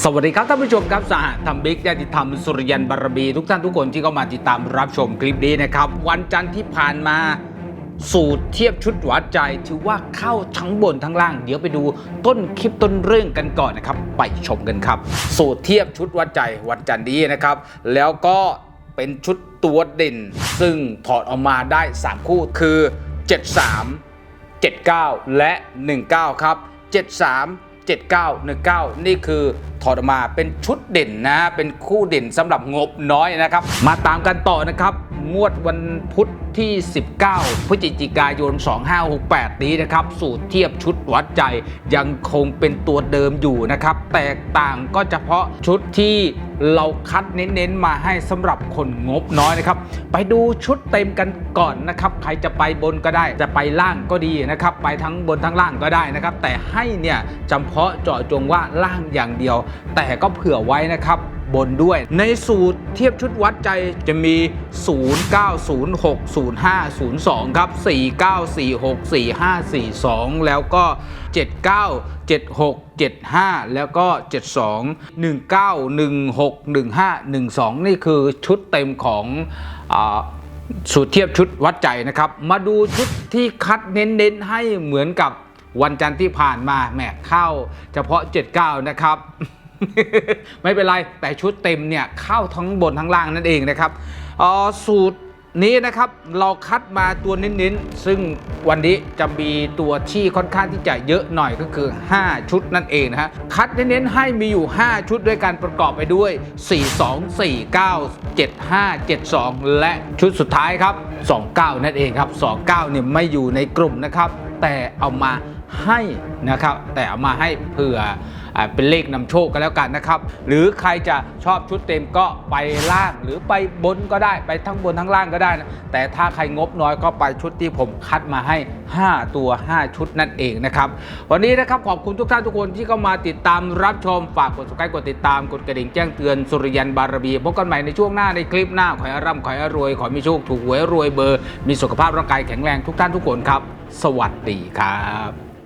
สวัสดีครับท่านผู้ชมครับสหธรรมบิ๊กญาติธรรมสุริยันบารมีทุกท่านทุกคนที่เข้ามาติดตามรับชมคลิปนี้นะครับ วันจันทร์ที่ผ่านมาสูตรเทียบชุดหวานใจถือว่าเข้าทั้งบนทั้งล่าง เดี๋ยวไปดูต้นคลิปต้นเรื่องกันก่อนนะครับ ไปชมกันครับ สูตรเทียบชุดวัดใจวันจันทร์นี้นะครับ แล้วก็เป็นชุดตัวเด่น ซึ่งถอดออกมาได้ 3 คู่คือ 73 79 และ 19 ครับ 73 79 19 นี่คือถอดออกมาเป็นชุดเด่นนะ เป็นคู่เด่นสำหรับงบน้อยนะครับ มาตามกันต่อนะครับ งวดวันพุธที่ 19 พฤศจิกายน 2568 นี้นะครับ สูตรเทียบชุดวัดใจยังคงเป็นตัวเดิมอยู่นะครับ แตกต่างก็เฉพาะชุดที่เราคัดเน้นๆมาให้สำหรับคนงบน้อยนะครับ ไปดูชุดเต็มกันก่อนนะครับ ใครจะไปบนก็ได้ จะไปล่างก็ดีนะครับ ไปทั้งบนทั้งล่างก็ได้นะครับ แต่ให้เนี่ยจำเพาะเจาะจงว่าล่างอย่างเดียว แต่ก็เผื่อไว้นะครับ บนด้วย ในสูตรเทียบชุดวัดใจจะมี 09060502 ครับ 49464542 แล้วก็ 79 76 75 แล้วก็ 72 19 16 15 12 นี่คือชุดเต็มของอสูตรเทียบชุดวัดใจนะครับ มาดูชุดที่คัดเน้นๆให้เหมือนกับวันจันทร์ที่ผ่านมาแหมเข้าเฉพาะ 79 นะครับ ไม่เป็นไร แต่ชุดเต็มเนี่ยเข้าทั้งบนทั้งล่างนั่นเองนะครับออสูตรนี้นะครับเราคัดมาตัวเน้นๆ ซึ่งวันนี้จะมีตัวที่ค่อนข้างที่จะเยอะหน่อยก็คือ 5 ชุดนั่นเองนะฮะคัดเน้นๆให้มีอยู่ 5 ชุดด้วยกันประกอบไปด้วย 4 2 4 9 7 5 7 2 และชุดสุดท้ายครับ 29 นั่นเองครับ 29เนี่ยไม่อยู่ในกลุ่มนะครับ แต่เอามาให้นะครับ แต่เอามาให้เผื่อ เป็นเลขนำโชคกันแล้วกันนะครับ หรือใครจะชอบชุดเต็มก็ไปล่างหรือไปบนก็ได้ไปทั้งบนทั้งล่างก็ได้นะแต่ถ้าใครงบน้อยก็ไปชุดที่ผมคัดมาให้ 5 ตัว 5 ชุดนั่นเองนะครับ วันนี้นะครับขอบคุณทุกท่านทุกคนที่เข้ามาติดตามรับชมฝากกด subscribe กดติดตามกดกระดิ่งแจ้งเตือนสุริยันบารมีพบกันใหม่ในช่วงหน้าในคลิปหน้าขอให้ร่ำขอให้รวย ขอให้มีโชคถูกหวยรวยเบอร์ มีสุขภาพร่างกายแข็งแรงทุกท่านทุกคนครับ สวัสดีครับ